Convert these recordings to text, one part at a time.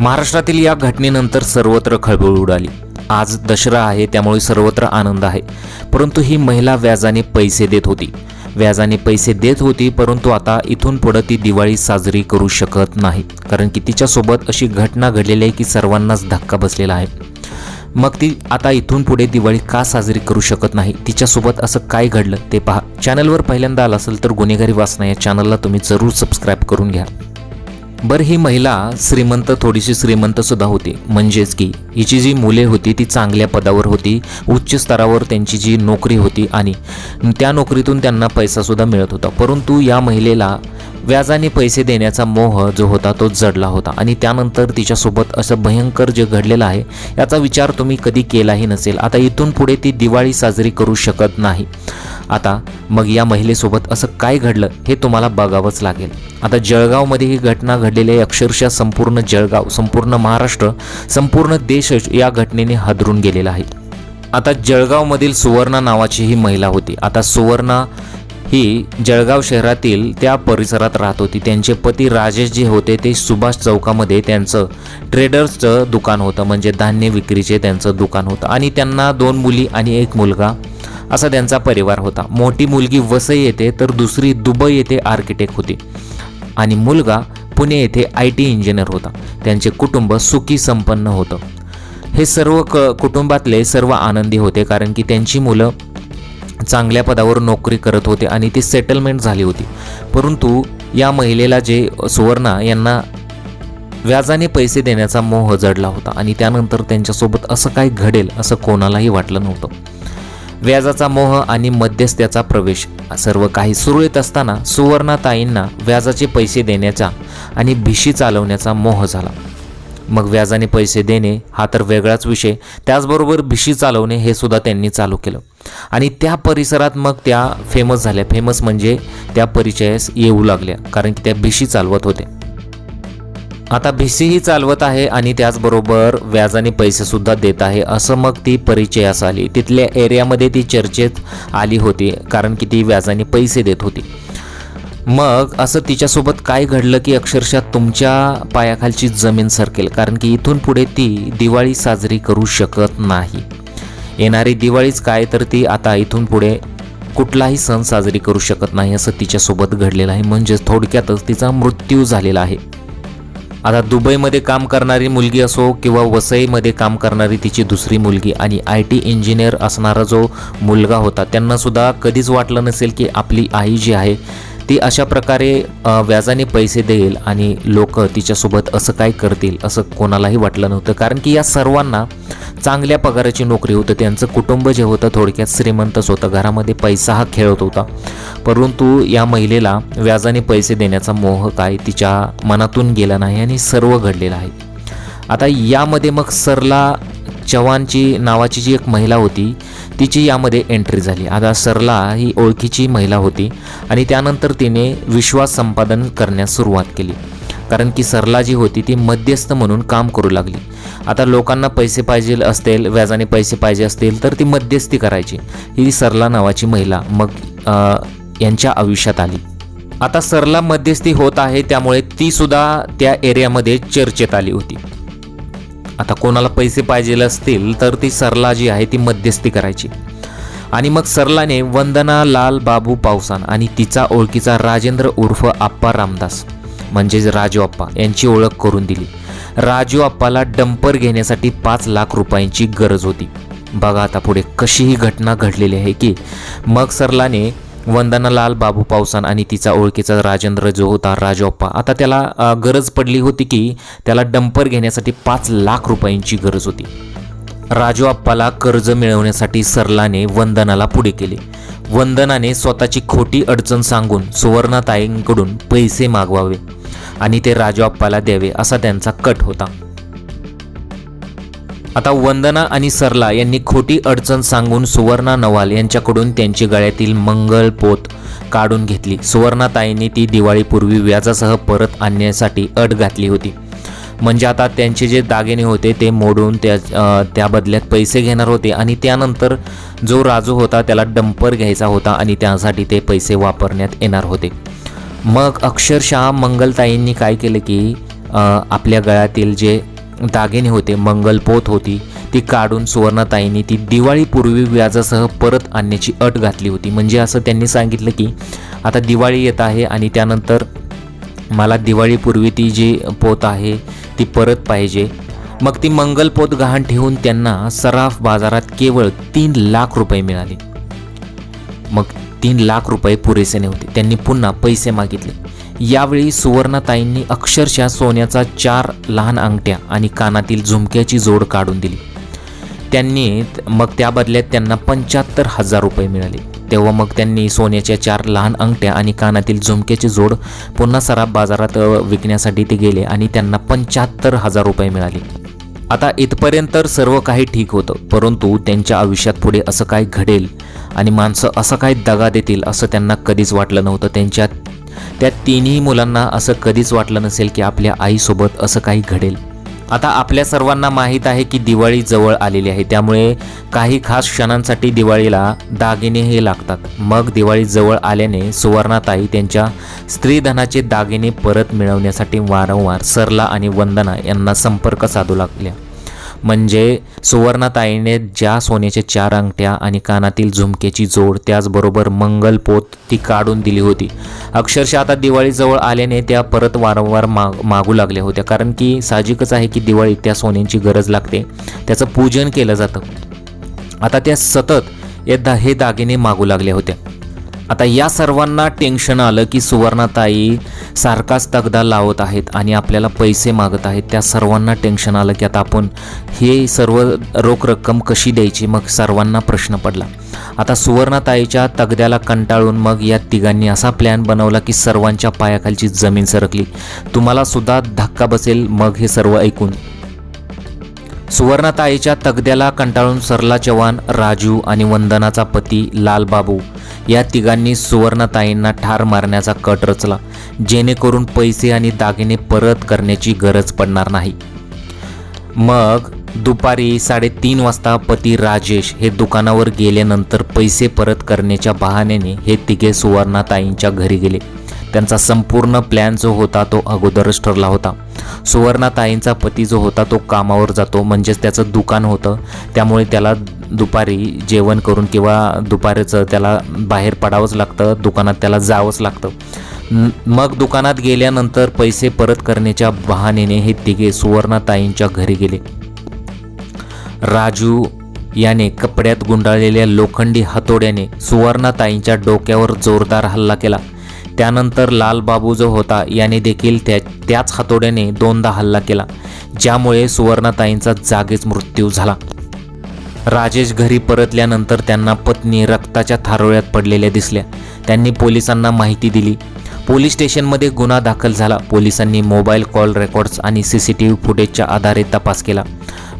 महाराष्ट्रातील या घटनेनंतर सर्वत्र खळबळ उडाली. आज दसरा आहे त्यामुळे सर्वत्र आनंद आहे. परंतु ही महिला व्याजाने पैसे देत होती. व्याजाने पैसे देत होती परंतु आता इथून पुढं ती दिवाळी साजरी करू शकत नाही. कारण की तिच्यासोबत अशी घटना घडलेली आहे की सर्वांनाच धक्का बसलेला आहे. मग ती आता इथून पुढे दिवाळी का साजरी करू शकत नाही? तिच्यासोबत असं काय घडलं ते पहा. चॅनलवर पहिल्यांदा आलं असेल तर गुन्हेगारी वाचना या चॅनलला तुम्ही जरूर सबस्क्राईब करून घ्या. बरं ही महिला श्रीमंत थोडीशी श्रीमंत सुद्धा होती. म्हणजेच की हिची जी मुले होती ती चांगल्या पदावर होती उच्च स्तरावर त्यांची जी नोकरी होती आणि त्या नोकरीतून त्यांना पैसासुद्धा मिळत होता. परंतु या महिलेला व्याजाने पैसे देण्याचा मोह जो होता तो जडला होता आणि त्यानंतर तिच्यासोबत असं भयंकर जे घडलेलं आहे याचा विचार तुम्ही कधी केलाही नसेल. आता इथून पुढे ती दिवाळी साजरी करू शकत नाही. आता मग या महिलेसोबत असं काय घडलं हे तुम्हाला बघावंच लागेल. आता जळगावमध्ये ही घटना घडलेली आहे. अक्षरशः संपूर्ण जळगाव संपूर्ण महाराष्ट्र संपूर्ण देश या घटनेने हादरून गेलेला आहे. आता जळगावमधील सुवर्णा नावाची ही महिला होती. आता सुवर्णा ही जळगाव शहरातील त्या परिसरात राहत होती. त्यांचे पती राजेश जे होते ते सुभाष चौकामध्ये त्यांचं ट्रेडर्सचं दुकान होतं. म्हणजे धान्य विक्रीचे त्यांचं दुकान होतं. आणि त्यांना दोन मुली आणि एक मुलगा असा त्यांचा परिवार होता. मोठी मुलगी वसई येथे तर दुसरी दुबई येथे आर्किटेक्ट होती. आणि मुलगा पुणे येथे आय टी इंजिनियर होता. त्यांचे कुटुंब सुखी संपन्न होतं. हे सर्व क कुटुंबातले सर्व आनंदी होते कारण की त्यांची मुलं चांगल्या पदावर नोकरी करत होते आणि ती सेटलमेंट झाली होती. परंतु या महिलेला जे सुवर्णा यांना व्याजाने पैसे देण्याचा मोह जडला होता आणि त्यानंतर त्यांच्यासोबत असं काय घडेल असं कोणालाही वाटलं नव्हतं. व्याजाचा मोह आणि मध्यस्थ्याचा प्रवेश. सर्व काही सुरळीत असताना सुवर्णाताईंना व्याजाचे पैसे देण्याचा आणि भिशी चालवण्याचा मोह झाला. मग व्याजाने पैसे देणे हा तर वेगळाच विषय. त्याचबरोबर भिशी चालवणे हे सुद्धा त्यांनी चालू केलं. आणि त्या परिसरात मग त्या फेमस झाल्या. फेमस म्हणजे त्या परिचयास येऊ लागल्या. कारण की त्या भिशी चालवत होते आता भिसीही चालवत आहे आणि त्याचबरोबर व्याजाने पैसेसुद्धा देत आहे असं मग ती परिचयास आली. तिथल्या एरियामध्ये ती चर्चेत आली होती कारण की ती व्याजाने पैसे देत होती. मग असं तिच्यासोबत काय घडलं की अक्षरशः तुमच्या पायाखालची जमीन सरकेल कारण की इथून पुढे ती दिवाळी साजरी करू शकत नाही. येणारी दिवाळीच काय तर ती आता इथून पुढे कुठलाही सण साजरी करू शकत नाही असं तिच्यासोबत घडलेलं आहे. म्हणजेच थोडक्यातच तिचा मृत्यू झालेला आहे. आता दुबईमध्ये काम करणारी मुलगी असो किंवा वसईमध्ये काम करणारी तिची दुसरी मुलगी आणि आय टी इंजिनियर असणारा जो मुलगा होता त्यांनासुद्धा कधीच वाटलं नसेल की आपली आई जी आहे ती अशा प्रकारे व्याजाने पैसे देईल आणि लोक तिच्यासोबत असं काय करतील असं कोणालाही वाटलं नव्हतं. कारण की या सर्वांना चांगल्या पगाराची नोकरी होतं. त्यांचं कुटुंब जे होतं थोडक्यात श्रीमंतच होतं. घरामध्ये पैसा हा खेळत होता. परंतु या महिलेला व्याजाने पैसे देण्याचा मोह काय तिच्या मनातून गेला नाही आणि सर्व घडलेलं आहे. आता यामध्ये मग सरला चव्हाणची नावाची जी एक महिला होती तिची यामध्ये एंट्री झाली. आता सरला ही ओळखीची महिला होती आणि त्यानंतर तिने विश्वास संपादन करण्यास सुरुवात केली. कारण की सरला जी होती ती मध्यस्थ म्हणून काम करू लागली. आता लोकांना पैसे पाहिजे असतील व्याजाने पैसे पाहिजे असतील तर ती मध्यस्थी करायची. ही सरला नावाची महिला. मग यांच्या आयुष्यात आली. आता सरला मध्यस्थी होत आहे त्यामुळे ती सुद्धा त्या एरियामध्ये चर्चेत आली होती. आता कोणाला पैसे पाहिजे असतील तर ती सरला जी आहे ती मध्यस्थी करायची. आणि मग सरलाने वंदना लाल बाबू पावसान आणि तिचा ओळखीचा राजेंद्र उर्फ आप्पा रामदास म्हणजेच राजू आप्पा यांची ओळख करून दिली. राजू आप्पाला डंपर घेण्यासाठी पाच लाख रुपयांची गरज होती. बघा आता पुढे कशी ही घटना घडलेली आहे की मग सरलाने वंदना लाल बाबू पावसान आणि तिचा ओळखीचा राजेंद्र जो होता राजोप्पा. आता त्याला गरज पडली होती की त्याला डंपर घेण्यासाठी पाच लाख रुपयांची गरज होती. राजू आप्पाला कर्ज मिळवण्यासाठी सरलाने वंदनाला पुढे केले. वंदनाने स्वतःची खोटी अडचण सांगून सुवर्णाताईंकडून पैसे मागवावे आणि ते राजू आप्पाला द्यावे असा त्यांचा कट होता. आता वंदना आणि सरला यांनी खोटी अडचण सांगून सुवर्णा नवाल यांच्याकडून त्यांची गळ्यातील मंगल पोत काढून घेतली. सुवर्णाताईंनी ती दिवाळीपूर्वी व्याजासह परत आणण्यासाठी अट घातली होती. म्हणजे आता त्यांचे जे दागिने होते ते मोडून त्या त्या बदल्यात पैसे घेणार होते आणि त्यानंतर जो राजू होता त्याला डंपर घ्यायचा होता आणि त्यासाठी ते पैसे वापरण्यात येणार होते. मग अक्षरशः मंगलताईंनी काय केलं की आपल्या गळ्यातील जे दागिने होते मंगलपोत होती. ती काढून सुवर्णाताईंनी ती दिवाळीपूर्वी व्याजासह परत आणण्याची अट घातली होती. म्हणजे असं त्यांनी सांगितलं की आता दिवाळी येत आहे आणि त्यानंतर मला दिवाळीपूर्वी ती जी पोत आहे ती परत पाहिजे. मग ती मंगलपोत गहाण ठेवून त्यांना सराफ बाजारात केवळ तीन लाख रुपये मिळाले. मग तीन लाख रुपये पुरेसे नव्हते. त्यांनी पुन्हा पैसे मागितले. यावेळी सुवर्णाताईंनी अक्षरशः सोन्याचा चार लहान अंगठ्या आणि कानातील झुमक्याची जोड काढून दिली. त्यांनी मग त्या बदल्यात त्यांना पंच्याहत्तर हजार रुपये मिळाले. तेव्हा मग त्यांनी सोन्याच्या चार लहान अंगठ्या आणि कानातील झुमक्याची जोड पुन्हा सराफ बाजारात विकण्यासाठी ते गेले आणि त्यांना पंच्याहत्तर हजार रुपये मिळाले. आता इथपर्यंत तर सर्व काही ठीक होतं परंतु त्यांच्या आयुष्यात पुढे असं काय घडेल आणि माणसं असं काय दगा देतील असं त्यांना कधीच वाटलं नव्हतं. त्यांच्या त्या तिन्ही मुलांना असं कधीच वाटलं नसेल की आपल्या आईसोबत असं काही घडेल. आता आपल्या सर्वांना माहीत आहे की दिवाळी जवळ आलेली आहे. त्यामुळे काही खास क्षणांसाठी दिवाळीला दागिने हे लागतात. मग दिवाळी जवळ आल्याने सुवर्णाताई त्यांच्या स्त्रीधनाचे दागिने परत मिळवण्यासाठी वारंवार सरला आणि वंदना यांना संपर्क साधू लागल्या. म्हणजे सुवर्णाताईने ज्या सोन्याच्या चार अंगठ्या आणि कानातील झुमकेची जोड त्याचबरोबर मंगलपोत ती काढून दिली होती. अक्षरशः आता दिवाळीजवळ आल्याने त्या परत वारंवार माग मागू लागल्या होत्या. कारण की साहजिकच आहे की दिवाळीत त्या सोन्यांची गरज लागते. त्याचं पूजन केलं जातं. आता त्या सतत एकदा हे दागिने मागू लागल्या होत्या. आता या सर्वांना टेन्शन आलं की सुवर्णाताई सारखाच तगदा लावत आहेत आणि आपल्याला पैसे मागत आहेत. त्या सर्वांना टेन्शन आलं की आता आपण हे सर्व रोख रक्कम कशी द्यायची? मग सर्वांना प्रश्न पडला. आता सुवर्णाताईच्या तगद्याला कंटाळून मग या तिघांनी असा प्लॅन बनवला की सर्वांच्या पायाखालची जमीन सरकली. तुम्हाला सुद्धा धक्का बसेल मग हे सर्व ऐकून. सुवर्णाताईच्या तगद्याला कंटाळून सरला चव्हाण राजू आणि वंदनाचा पती लालबाबू. या तिघांनी सुवर्णाताईंना ठार मारण्याचा कट रचला. जेणेकरून पैसे आणि दागिने परत करण्याची गरज पडणार नाही. मग दुपारी साडेतीन वाजता पती राजेश हे दुकानावर गेल्यानंतर पैसे परत करण्याच्या बहाण्याने हे तिघे सुवर्णाताईंच्या घरी गेले. त्यांचा संपूर्ण प्लॅन जो होता तो अगोदरच ठरला होता. सुवर्णाताईंचा पती जो होता तो कामावर जातो म्हणजेच त्याचं दुकान होतं. त्यामुळे त्याला दुपारी जेवण करून किंवा दुपारचं त्याला बाहेर पडावंच लागतं दुकानात त्याला जावंच लागतं. मग दुकानात गेल्यानंतर पैसे परत करण्याच्या बहाण्याने हे तिघे सुवर्णाताईंच्या घरी गेले. राजू याने कपड्यात गुंडाळलेल्या लोखंडी हातोड्याने सुवर्णाताईंच्या डोक्यावर जोरदार हल्ला केला. त्यानंतर लालबाबू जो होता याने देखील त्या त्याच हातोड्याने दोनदा हल्ला केला ज्यामुळे सुवर्णाताईंचा जागीच मृत्यू झाला. राजेश घरी परतल्यानंतर त्यांना पत्नी रक्ताच्या थारोळ्यात पडलेल्या दिसल्या. त्यांनी पोलिसांना माहिती दिली. पोलीस स्टेशनमध्ये गुन्हा दाखल झाला. पोलिसांनी मोबाईल कॉल रेकॉर्ड्स आणि सी सी टी व्ही फुटेजच्या आधारे तपास केला.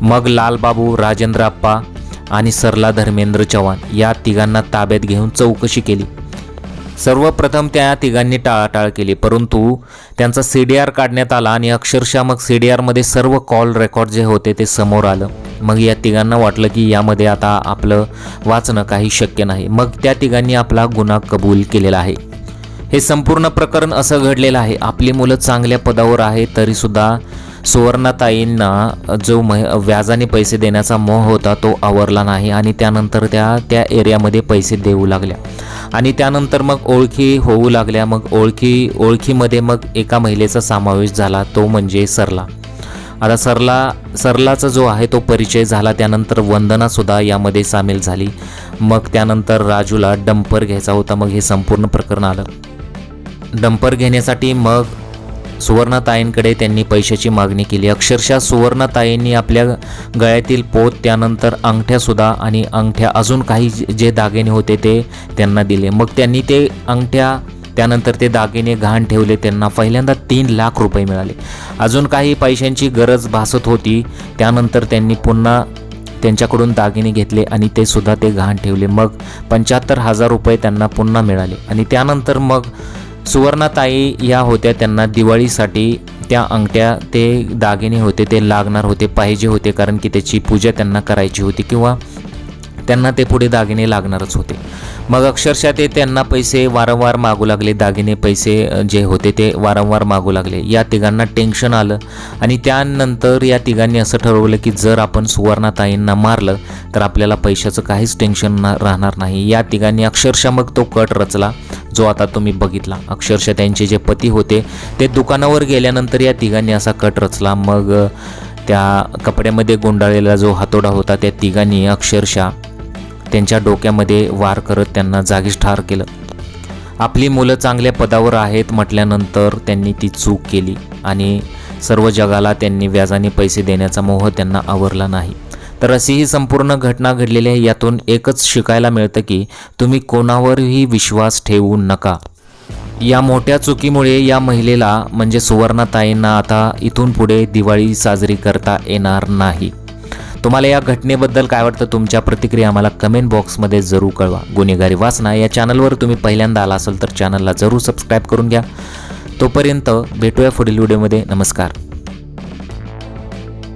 मग लालबाबू राजेंद्रप्पा आणि सरला धर्मेंद्र चव्हाण या तिघांना ताब्यात घेऊन चौकशी केली. सर्वप्रथम त्या तिघांनी टाळाटाळ केली परंतु त्यांचा सी डी आर काढण्यात आला आणि अक्षरशः मग सी डी आरमध्ये सर्व कॉल रेकॉर्ड जे होते ते समोर आलं. मग या तिघांना वाटलं की यामध्ये आता आपलं वाचणं काही शक्य नाही. मग त्या तिघांनी आपला गुन्हा कबूल केलेला आहे. हे संपूर्ण प्रकरण असं घडलेलं आहे. आपली मुलं चांगल्या पदावर आहे तरीसुद्धा सुवर्णाताईंना जो मह व्याजाने पैसे देण्याचा मोह होता तो आवरला नाही आणि त्यानंतर त्या त्या एरियामध्ये पैसे देऊ लागल्या. आणि त्यानंतर मग ओळखी होऊ लागल्या मग ओळखी ओळखीमध्ये मग एका महिलेचा समावेश झाला तो म्हणजे सरला. आता सरला सरलाचा जो आहे तो परिचय झाला त्यानंतर वंदनासुद्धा यामध्ये सामील झाली. मग त्यानंतर राजूला डंपर घ्यायचा होता मग हे संपूर्ण प्रकरण आलं. डंपर घेण्यासाठी मग सुवर्णताईंकडे त्यांनी पैशाची मागणी केली. अक्षरशः सुवर्णाताईंनी आपल्या गळ्यातील पोत त्यानंतर अंगठ्यासुद्धा आणि अंगठ्या अजून काही जे- दागिने होते ते त्यांना दिले. मग त्यांनी ते अंगठ्या त्यानंतर ते दागिने घाण ठेवले. त्यांना पहिल्यांदा तीन लाख रुपये मिळाले. अजून काही पैशांची गरज भासत होती. त्यानंतर त्यांनी पुन्हा त्यांच्याकडून दागिने घेतले आणि ते सुद्धा ते गहाण ठेवले. मग पंच्याहत्तर हजार रुपये त्यांना पुन्हा मिळाले आणि त्यानंतर मग सुवर्णाताई या होत्या त्यांना दिवाळीसाठी. त्या अंगठ्या ते दागिने होते ते लागणार होते पाहिजे होते कारण की त्याची पूजा त्यांना करायची होती किंवा त्यांना ते पुढे दागिने लागणारच होते. मग अक्षरशः ते त्यांना पैसे वारंवार मागू लागले. दागिने पैसे जे होते ते वारंवार मागू लागले. या तिघांना टेन्शन आलं आणि त्यानंतर या तिघांनी असं ठरवलं की जर आपण सुवर्णाताईंना मारलं तर आपल्याला पैशाचं काहीच टेन्शन ना राहणार नाही. या तिघांनी अक्षरशः मग तो कट रचला जो आता तुम्ही बघितला. अक्षरशः त्यांचे जे पती होते ते दुकानावर गेल्यानंतर या तिघांनी असा कट रचला. मग त्या कपड्यामध्ये गुंडाळलेला जो हातोडा होता त्या तिघांनी अक्षरशः त्यांच्या डोक्यामध्ये वार करत त्यांना जागीच ठार केलं. आपली मुलं चांगल्या पदावर आहेत म्हटल्यानंतर त्यांनी ती चूक केली आणि सर्व जगाला त्यांनी व्याजाने पैसे देण्याचा मोह त्यांना आवरला नाही. तर अशी ही संपूर्ण घटना घडलेली आहे. यातून एकच शिकायला मिळतं की तुम्ही कोणावरही विश्वास ठेवू नका. या मोठ्या चुकीमुळे या महिलेला म्हणजे सुवर्णाताईंना आता इथून पुढे दिवाळी साजरी करता येणार नाही. तुम्हाला या घटनेबद्दल काय वाटतं? तुमच्या प्रतिक्रिया आम्हाला कमेंट बॉक्समध्ये जरूर कळवा. गुन्हेगारी वाचना या चॅनलवर तुम्ही पहिल्यांदा आला असाल तर चॅनलला जरूर सबस्क्राईब करून घ्या. तोपर्यंत भेटूया पुढील व्हिडिओमध्ये नमस्कार.